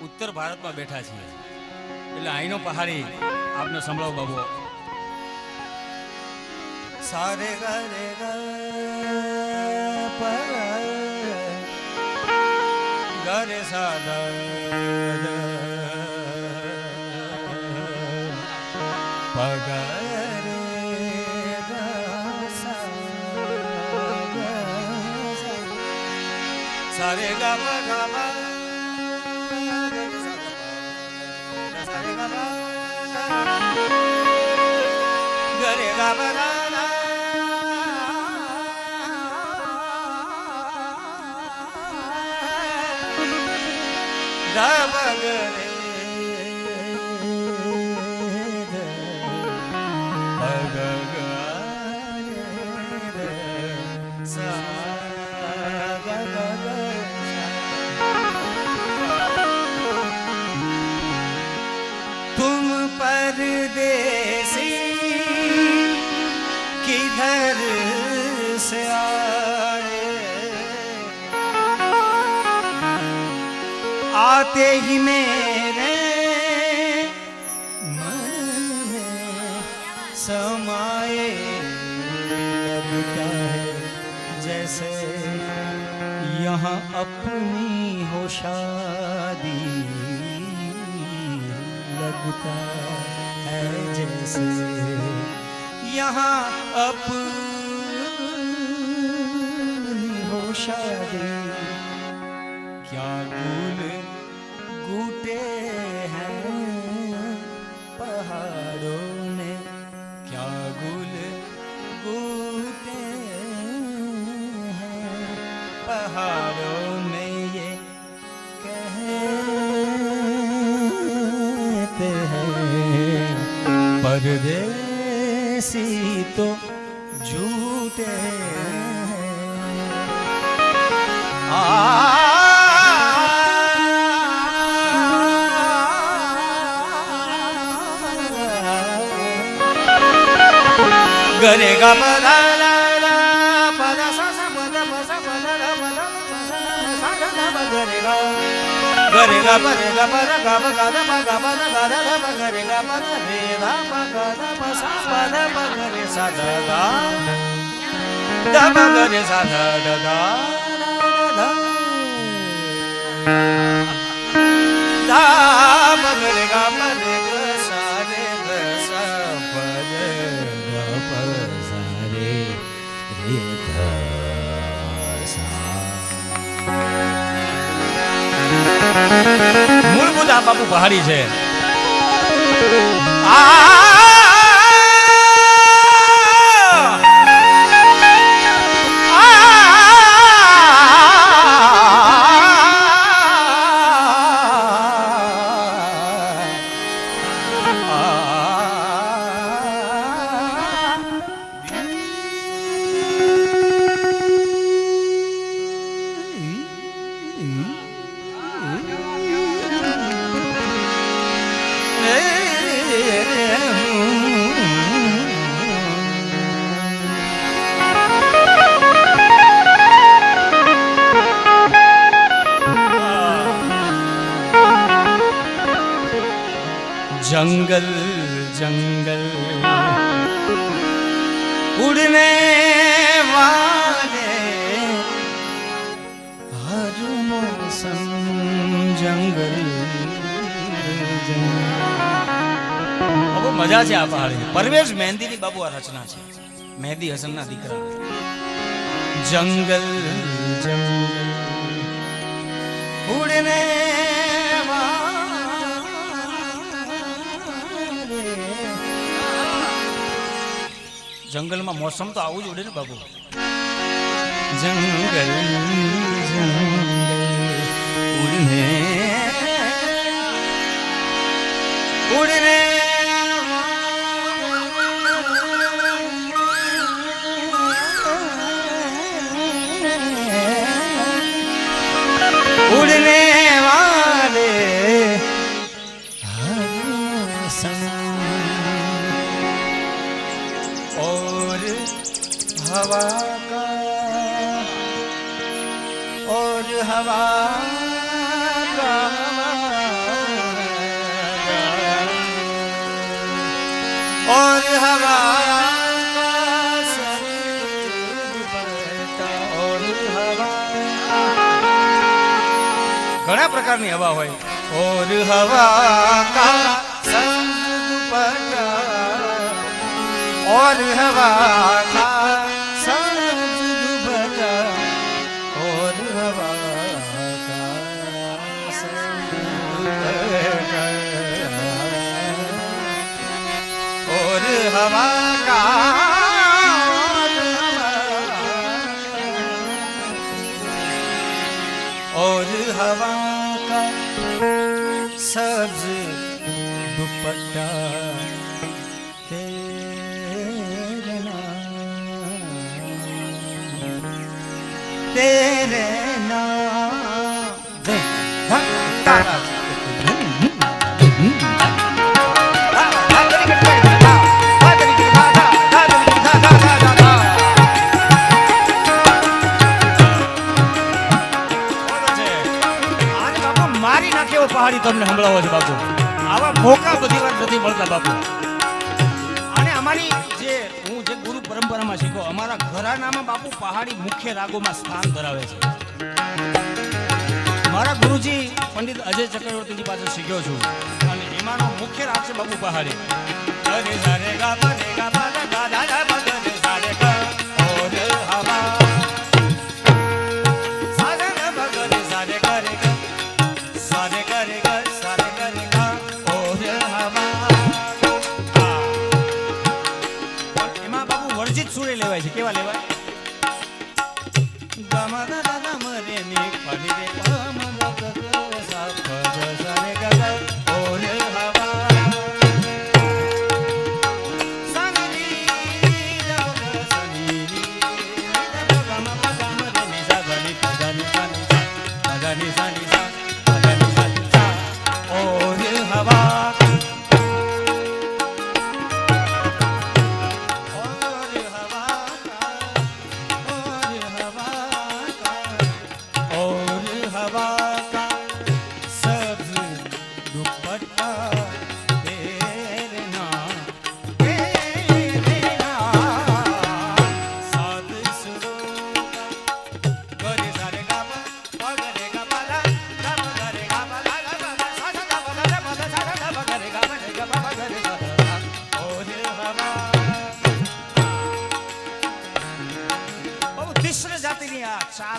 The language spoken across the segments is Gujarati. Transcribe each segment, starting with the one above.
ઉત્તર ભારતમાં બેઠા છીએ એટલે અહીંનો પહાડી આપને સંભળાવો બાબુ સારે ગરે ગરે સાદ ગ સા ગ ગરે आते ही मेरे मन में समाए लगता है जैसे यहाँ अपनी हो शादी लगता है जैसे यहाँ अपनी हो शादी क्या गुल પરદેસી તો જૂટે આ ગરે ગા બધા બધા બધા બધા બધા બધા બધા બધા બધા gari ga pa re ga da ma ga da ga da da pa da re sa pa da pa sa da da da pa gari sa બાપુ પહાડી છે. આ જંગલ જંગલ ઉડને વાલે હર મોસમ જંગલ બહુ મજા છે આ પહાડી પરવેશ મહેંદીની બાબુ આ રચના છે. મહેંદી હસનના દીકરા. જંગલ જંગલ. ઉડને જંગલમાં મોસમ તો આવું જ ઉડે ને બાબુ. જંગલ ઉડને. ઉડને. રોજ હવા ઓર હવા ઘણા પ્રકારની હવા હોય. ઓર હવા કા ઓર હવા સબ્જ દુપટ્ટા તેરે ના તારા. પહાડી તમને સંભળાવો છે બાપુ. આવા મોકા બધી વાર નથી મળતા બાપુ. અને અમારી જે, હું જે ગુરુ પરંપરામાં શીખો, અમારા ઘરાનામાં બાપુ પહાડી મુખ્ય રાગોમાં સ્થાન ધરાવે છે. મારા ગુરુજી પંડિત અજય ચક્રવર્તીજી પાસે શીખ્યો છું. અને એમાંનો મુખ્ય રાગ છે બાપુ પહાડી.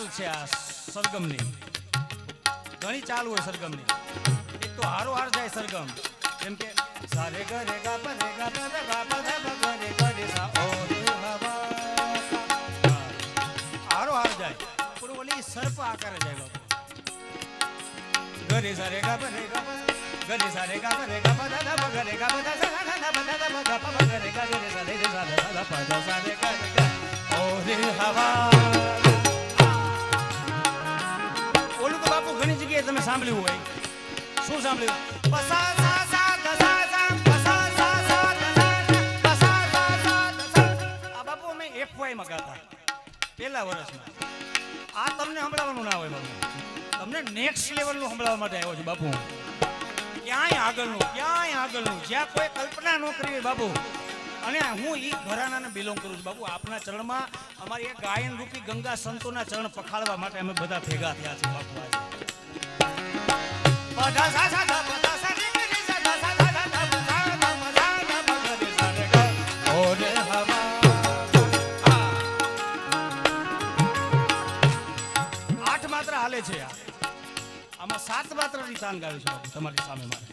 ચાલ છે આ સરગમની ઘણી ચાલ હોય સરગમની એક તો હારો હાર જાય સરગમ જેમ કે સારે ગ રે ગા પ રે ગા પ રે ગા ગ રે ગ રે સા ઓ રે. હારો હાર જાય પણ ઓલી સર્પ આકારે જાય બાપુ ગરે સારે ગા પ રે ગા પ ગરે સારે ગા પ રે ગા પ ધા ધા પ ગ રે ગા પ ધા સા ધા ધા પ ધા ધા પ ગા પ પ ગ રે ગા રે સા રે રે સા ધા ધા પ ધા સા રે ગા રે ગા ઓ રે હવા ઓલું તો બાપુ ઘણી જગ્યાએ તમે સાંભળ્યું હોય શું સાંભળ્યું પસા સા સા ગ સા સા પસા સા સા ગ સા સા પસા સા સા ગ સા આ બાપુ અમે FY માં ગાતા. પહેલા વર્ષમાં. આ તમને સંભળાવવાનું ના હોય બાપુ તમને નેક્સ્ટ લેવલનું સંભળાવવા માટે આવ્યો છું બાપુ ક્યાંય આગળનું ક્યાંય આગળનું. જ્યાં કોઈ કલ્પના ન કરી હોય બાપુ. અને હું ઈ ઘરાનાને બિલોંગ કરું છું બાપુ. આપના ચરણમાં અમારી ગાયન રૂપી ગંગા સંતોના ચરણ પખાળવા માટે અમે બધા ભેગા થયા છે બાપુ આજે. ધાધા ધાધા હાલે છે આમાં સાત માત્રની તાન ગાવી છે તમારી સામે મારે.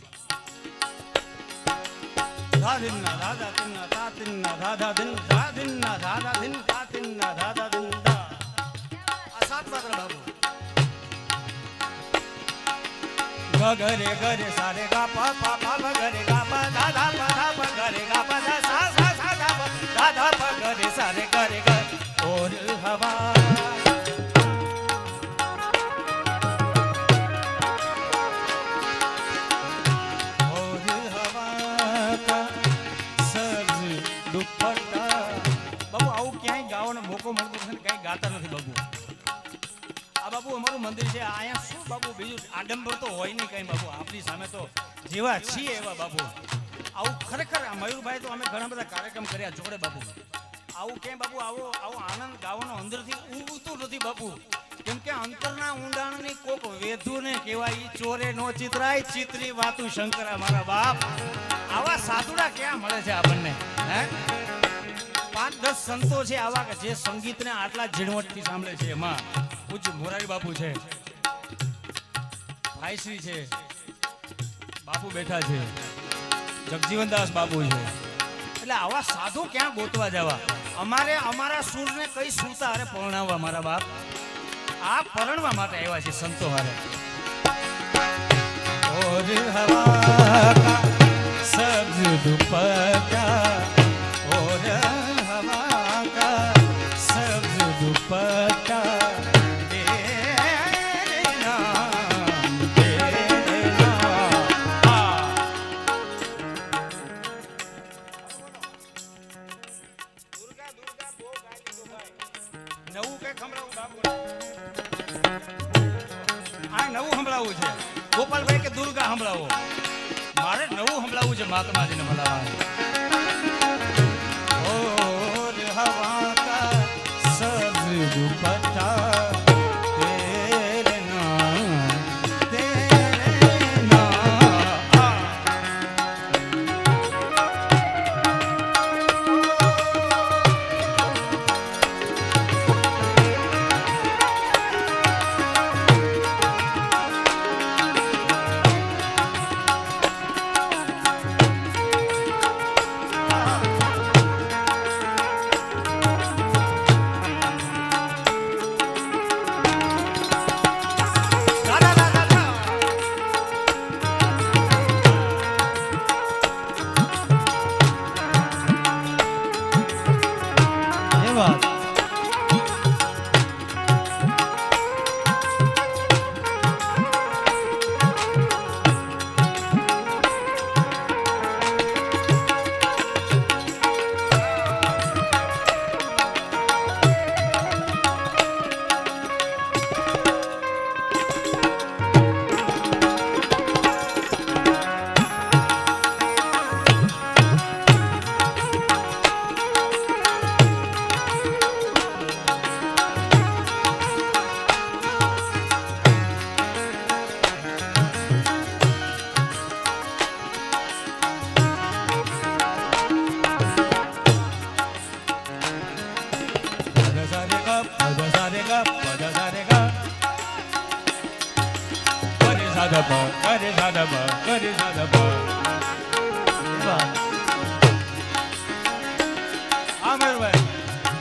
ધા ધિન ના ધાધા ધાધા ધિન ના ધા ધિન ના ધાધા ધિન આ સાત માત્ર બાબુ ઘરે ઘરે સારે ગા પા પા પા ઘરે ગા પા દાદા પા ધા પા ઘરે ગા પા ધા સા સા સા ધા પા દાદા પા ઘરે સારે ઘરે ઘરે ઓર હવા બાબુ આવું ક્યાંય ગાવાનો મોકો મળતો નથી કઈ ગાતા નથી બાબુ આ બાબુ અમારું મંદિર છે અહીંયા શું બાબુ, બીજું આડંબર તો હોય નહીં કઈ બાબુ, આપણી સામે તો જેવા છીએ એવા બાબુ. આવું ખરેખર આ મયુરભાઈ તો અમે ઘણા બધા કાર્યક્રમ કર્યા, જોડે બાપુ આવું કેમ બાપુ આવો આવો આનંદ ગાવાનો અંદરથી ઊંઘતું નથી બાપુ કેમ કે અંતરના ઊંડાણની કોક વેધુને કહેવાય, ઈ ચોરે નો ચિતરાય, ચિત્રી વાતું શંકરા મારા બાપ. આવા સાધુડા ક્યાં મળે છે આપણને, હે? પાંચ દસ સંતો છે આવા કે જે સંગીતને આટલા ઝીણવટથી સાંભળે છે એમાં. પૂજ્ય મોરારી બાપુ છે. ભાઈશ્રી છે. બાપુ બેઠા છે. જગજીવનદાસ બાપુ છે. એટલે આવા સાધુ ક્યાં ગોતવા જવા? અમારે અમારા સૂરને કઈ સુરતા હારે પરણાવવા મારા બાપ. આ પરણવા માટે આવ્યા છે સંતો હારે. ઓર સબ્જ સંભળાવું બાપુ આ નવું સંભળાવું છે. ગોપાલભાઈ કે દુર્ગા સંભળાવો? મારે નવું સંભળાવું છે મહાત્માજીને મળાવવાનું